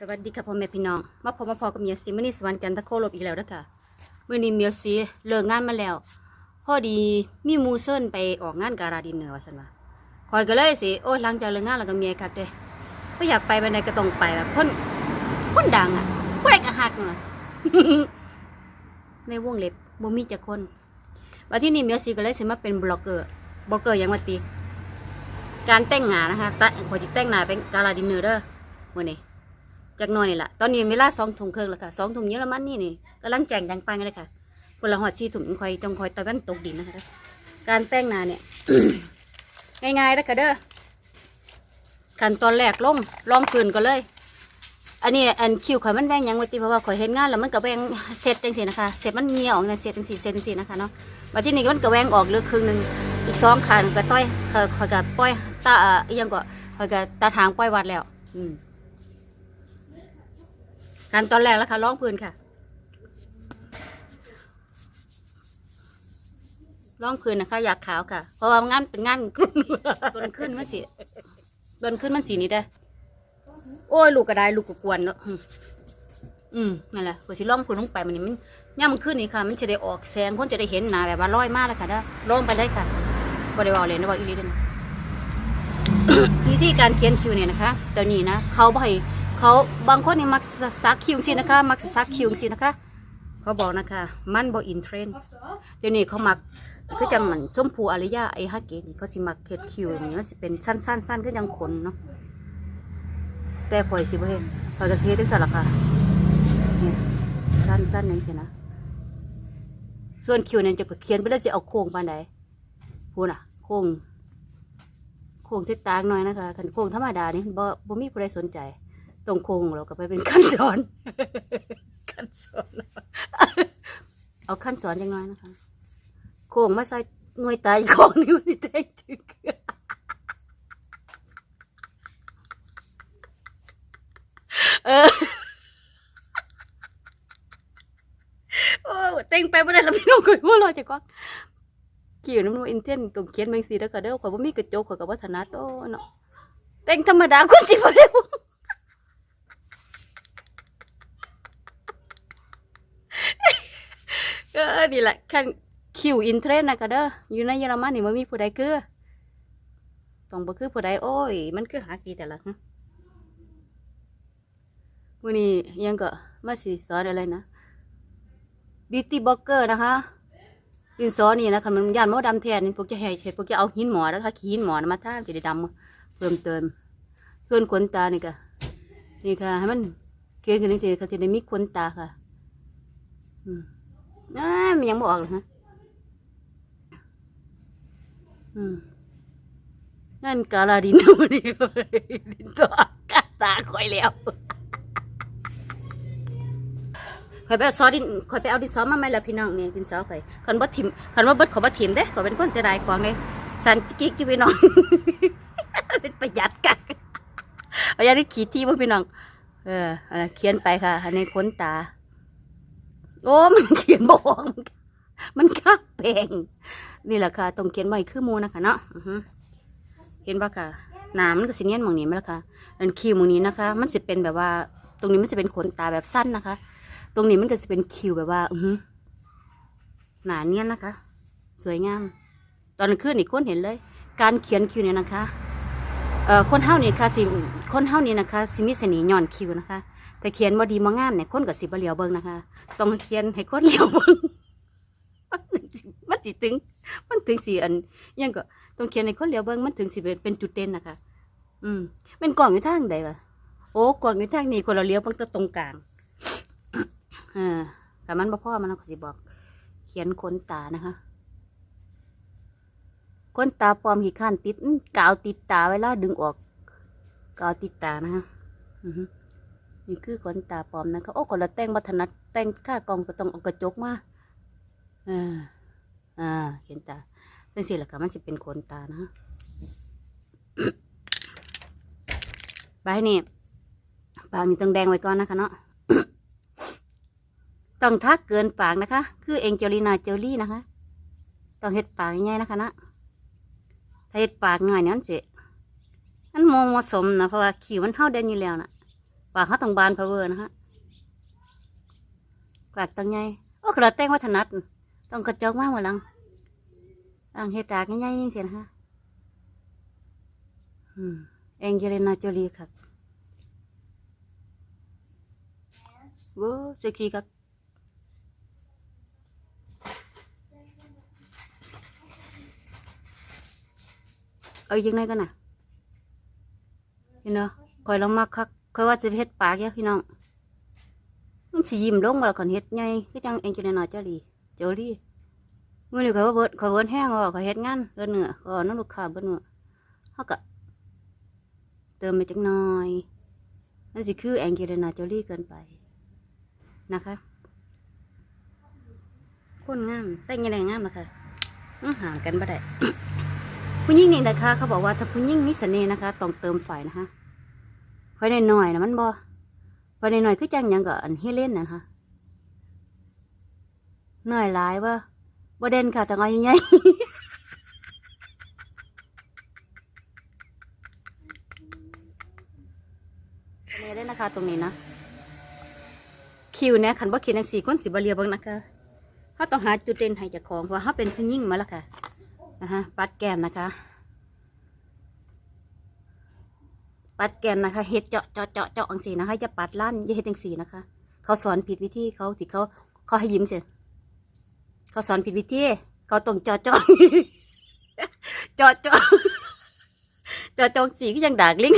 สวัสดีค่ะพ่อแม่พี่น้อง มาพบมาพอกับเมียซีมื่อนี้สวรรค์จันทโคลบอีกแล้วเด้ค่ะมื่อนี้เมียซีเลิกงานมาแล้ว พอดีมีมูเซินไปออกงานการาดินเนอร์ว่าสันว่าคอยก็เลยสิโอ้ยหลังจากเลิกงานแล้วก็เมียคักเด้ก็อยากไปไปไหนก็ต้องไปแบบคนคนดังอะผู้ใดก็ฮักเนาะในวงเล็บบ่มีจักคนว่าที่นี่เมียซีก็เลยสิมาเป็นบล็อกเกอร์บล็อกเกอร์ยังว่าติการแต่งงานนะคะแต่ขอยสิแต่งหน้าเป็นการาดินเนอร์เด้อมื้อนี้ จากน้อยนี่แหละตอนนี้เวลาสองทุ่มครึ่งแล้วค่ะสองทุ่มเยอรมันนี่นี่กำลังแจงยังปังเลยค่ะพลหอดชีถุ่มคอยจงคอยตะวันตกดินนะคะ การแต่งหน้าเนี่ย ง่ายๆแล้วก็เด้อขั้นตอนแรกลงลองคืนก็เลย อันนี้อันคิวข่อยมันแบ่งยังไว้ติเพราะว่าข่อยเห็นงานแล้วมันก็แบ่งเซตจังสีนะคะเซตมันเงียออกนะเซตจังสีเซตจังสีนะคะเนาะมาที่นี่มันก็แบ่งออกเลือครึ่งหนึ่งอีกสองคันก็ต้อยข่อยข่อยก็ปล่อยตาเอ่ออียังก็ข่อยก็ตาทางปล่อยวัดแล้ว อืม การตอนแรกแล้วค่ะร้องพื้นค่ะร้องพื้นนะคะ อยากขาวค่ะ เพราะว่างานเป็นงานตนขึ้นมันสิตนขึ้นมันสีนี้ได้ โอ้ยลูกกระไดลูกกกวนเนาะอืมนั่นแหละพอสิร้องพื้นลงไปมันนี่มันย่ำมันขึ้นนี่ค่ะ มันจะได้ออกแสงคนจะได้เห็นหนาแบบว่าร้อยมากเลยค่ะเด้อร้องไปได้ค่ะบริวารเลยนะบอกอีลีเดนวิธีการเขียนคิวเนี่ยนะคะตัวนี้นะเขาบ่ให้ เขาบางคนนี่มักซักคิวสินะคะ มักซักคิวสินะคะ เขาบอกนะคะ มันบ่อินเทรนด์เดี๋ยวนี้เขามักคือจังเหมือนส้มผูอารยาไอฮักเกนี่เขาสิมักเขียนคิวนี่มันสิเป็นสั้นๆสั้นยังขนเนาะแต่ข่อยสิบ่เห็นข่อยก็สิเฮ็ดจังซั่นละค่ะนี่สั้นๆจังซี่นะส่วนคิวเนี่ยจะก็เขียนไปแล้วจะเอาโค้งปานใดพูน่ะ โค้งโค้งเส้นตางหน่อยนะคะคันโค้งธรรมดานี่บ่บ่มีผู้ใดสนใจ ตรงโค้งเราก็ไปเป็นขั้นสอนขั้นสอนเอาขั้นสอนจังน้อยนะคะ โค้งมาใส่หน่วยตายของนี่มันสิแทงถึกเออโอ้เต็งไปบ่ได้แล้วพี่น้องคุยว่าเราจะกว่ากี่ยู่น้ำมันอินเทนตรงเขียนบางสีแล้วก็เด้อข่อยบ่ามีกระจกข่อยก็บ่ถนัดโอ้เนาะแต่งธรรมดาคนสิบเร็ว เออนี่แหละคันคิวอินเทรนนะก็เด้ออยู่ในเยอรมันนี่บ่มีผู้ใดคือต้องบ่คือผู้ใดโอ้ย มันคือหากีแต่ละฮะมื้อนี้ยังก็มาสิสอนอะไรนะ beauty blogger นะคะดินสอนี่นะคะมันย่านมอดำแทนนี่พวกจะให้เห็ดพวกจะเอาหินหมอนะคะขี้หินหมอนมาท่าจะได้ดำเพิ่มเติมส่วนขนตานี่ค่ะนี่ค่ะให้มันเกลียนขึ้นนี่สิเขาจะได้มีขนตาค่ะ อืม อ่ามันยังบอกเลยฮะอืมนั่นกาลาดินวันนี้ดินตัวกาตาคอยแล้วข่อยไปเอาซอสดินข่อยไปเอาดินซอสมาไหมล่ะพี่น้องเนี่ยดินซอข่อยคันบ่ถิ่มคันว่าเบิดขอบ่ถิ่มเด้ขอเป็นคนเสียดายของเลยสันจิกิกจิพี่น้อง เป็นประหยัดกักประหยัดได้ขีดที่บ่พี่น้อง เอออันนั้นเขียนไปค่ะ อันนี้ขนตา โอ้มันเขียนบออกมันคักแปลงนี่แหละค่ะต้องเขียนไว้คือมูนะคะเนาะเห็นปะค่ะหน้ำมันก็สิเนียนมองนี้ไหมล่ะค่ะอันคิวมองนี้นะคะ มันสิเป็นแบบว่า ตรงนี้มันจะเป็นขนตาแบบสั้นนะคะ ตรงนี้มันก็จะเป็นคิวแบบว่า อือหืหนาเนียนนะคะ สวยงาม ตอนกลางคืนนี่คนเห็นเลย การเขียนคิวเนี่ยนะคะเอ่อคนเฮานี่ค่ะสิคนเฮานี่นะคะสิมีเสน่ห์ย้อนคิวนะคะ แต่เขียนบ่ดีบ่งามเนี่ยคนก็สิบเหลียวเบิ่งนะคะ ต้องเขียนให้คนเหลียวเบิ่งมันสิถึง มันถึงสิอันยังก็ต้องเขียนให้คนเหลียวเบิ่งมันถึงสิเป็นเป็นจุดเด่นนะคะ อืมเป็นกล่องอยู่ทางใดวะโอ้กล่องอยู่ทางนี้คนเราเลี้ยวเบิ่งต่ตรงกลางเออแต่มันบ่พ่อมันก็สิบอก เขียนขนตานะคะขนตาปลอมหีข้านติดกาวติดตาไว้แล้วดึงออก กาวติดตานะคะอือ นี่คือขนตาปลอมนะคะ โอ้คนละแต่งบัถนัดแต่งค่ากองก็ต้องเอากระจกมาอ่าอ่าเขียนตาเป็นสิแหละค่ะมันสิเป็นขนตานะใบนี่ปากนี่ต้องแดงไว้ก่อนนะคะเนาะต้องทักเกินปากนะคะ คือเองเจลินาเจอรี่นะคะ ต้องเฮ็ดปากง่ายนะคะนะถ้าเฮ็ดปากง่ายเนี่ยมันสิมันมองเหมาะสมนะเพราะว่าคิวมันเท่าเดนอยู่แล้วนะ ปากเขาต้องบานเพอเวอร์นะฮะปากตังไงโอ้กระแตงวัฒนัดต้องกระจอกมากหมดลังอ่างเฮตากง่ายๆยิ่งเสียนะคะอืมแองเจลินาโจลีครับโว้เซ็กซี่ครับเอายังไงกันน่ะพี่เนาะคอยลองมากคัก คอยว่าจะเฮ็ดปากเยอะพี่น้องมันสิยิ้มลงมาแล้วก่อนเฮ็ดไงคือจังแองเจลินาโจลีโจลีมื่อนี้เขาว่าเบิดเขาเบิดแห้งว่าเขาเฮ็ดงานเบิดเนื้อเขาเอาน้ำลูกค้าเบิดเนื้อเขาก็เติมไปจักหน่อยมันสิคือแองเจลินาโจลีเกินไปนะคะคนงามแต่งยังไงงามนะค่ะห่างกันบ่ได้ผู้หญิงนี่นะคะ เขาบอกว่าถ้าผู้หญิงมีเสน่ห์นะคะ ต้องเติมไฟนะคะ ไฟในหน่อยนะมันบ่ไฟในหน่อยคือจังยังกับอันเฮเลนนะคะหน่อยหลายว่าบ่เด่นค่ะจังเอาใหญ่เสน่ห์ได้นะคะ ตรงนี้นะคิวเนี่ยขันว่คิวนังสี่คนสิบเรียบังนะคะเขาต้องหาจุดเด่นให้เจากของเพราะเขาเป็นผู้หญิงมาแล้วค่ะนะคะปัดแก้มนะคะ ปัดแก้มนะคะเฮ็ดเจาะเจาะเจาะเจาะอังสีนะคะอย่าปัดลั่นอย่าเฮ็ดอังสีนะคะ เขาสอนผิดวิธีเขาที่เขาเขาให้ยิ้มเสียเขาสอนผิดวิธีเขาต้องเจาะเจาะเจาะเจาะเจาะจาะสีก็ยังด่างลิง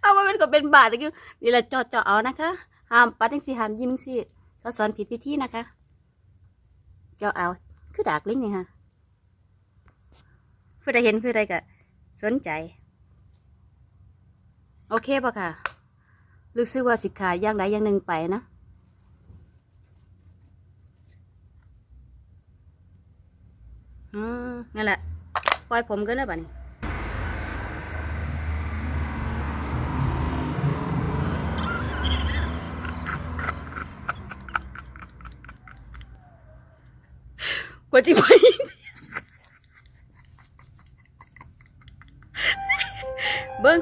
เอามาเป็นก็เป็นบาทตะกี้นี่แหละเจอดจอเอานะคะห้ามปัดจังสิห้ามยิ้มจังสิ เขาสอนผิดวิธีนะคะ เจ้าเอาคือดากลิงนี่ค่ะเพื่อได้เห็นเพื่อได้ก็สนใจ โอเคป่ะค่ะรู้สึกว่าสิขาย่างใดอย่างหนึ่งไปนะอืมนั่นแหละปล่อยผมก็แล้วบ้านี้ กว่าที่ไปเบิ้ง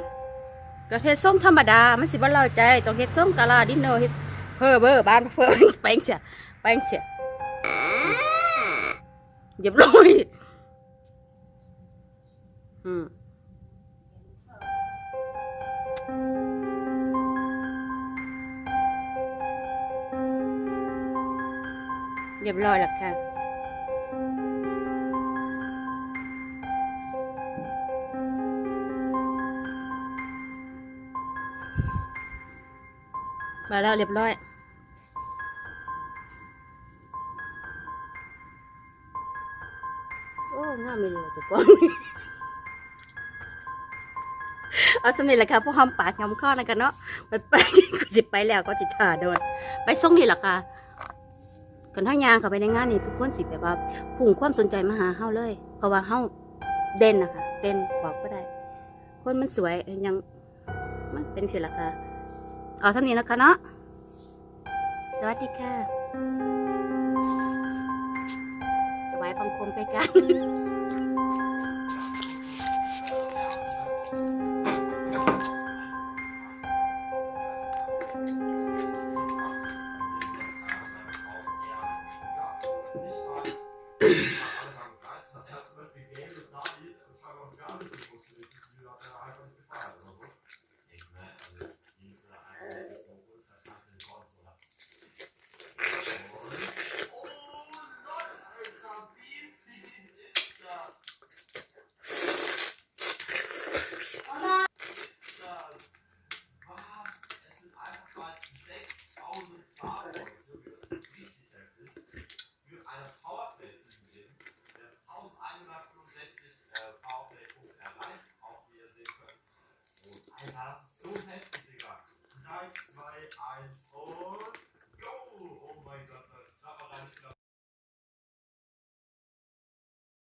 ก็เฮ็ดส่งธรรมดา มันสิบ่เล่าใจต้องเฮ็ดส่งกะลาดินเนอร์เฮ็ดเพ้อเบ้อบ้านเพ้อแปงเสียแปงเสียเรียบร้อยอืมเรียบร้อยแล้วค่ะ มาแล้วเรียบร้อยโอ้งามเลยแต่ก่อนเอาสำเร็จแล้วค่ะพวกหอมปากงามข้อนะกันเนาะไปไปก็สิไปแล้วก็จิถ่าโดนไปส่งนี่แหละค่ะกันทั้งยางเขาไปในงานนี่ทุกคนสิแบบว่าพุ่งความสนใจมาหาเฮาเลย เพราะว่าเฮาเด่นนะคะเด่นบอกก็ได้ คนมันสวยยังมันเป็นสิละค่ะ เอาเท่านี้นะคะเนาะสวัสดีค่ะถวายบังคมไปกัน